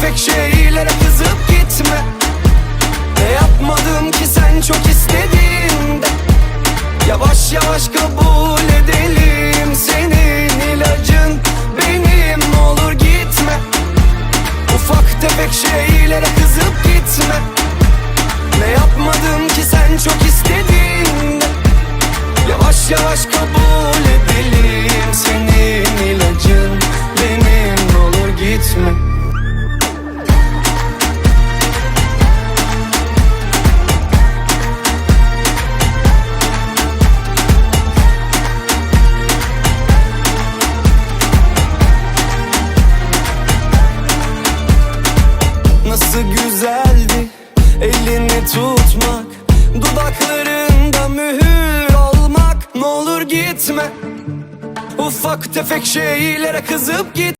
tefek şeylere kızıp gitme. Ne yapmadım ki sen çok istediğinde? Yavaş yavaş kabul edelim Senin ilacın. Benim olur gitme. Ufak tefek şeylere kızıp gitme. Ne yapmadım ki sen çok istediğinde? Yavaş yavaş kabul edelim Senin Nasıl güzeldi elini tutmak Dudaklarında mühür olmak. Ne olur gitme Ufak tefek şeylere kızıp git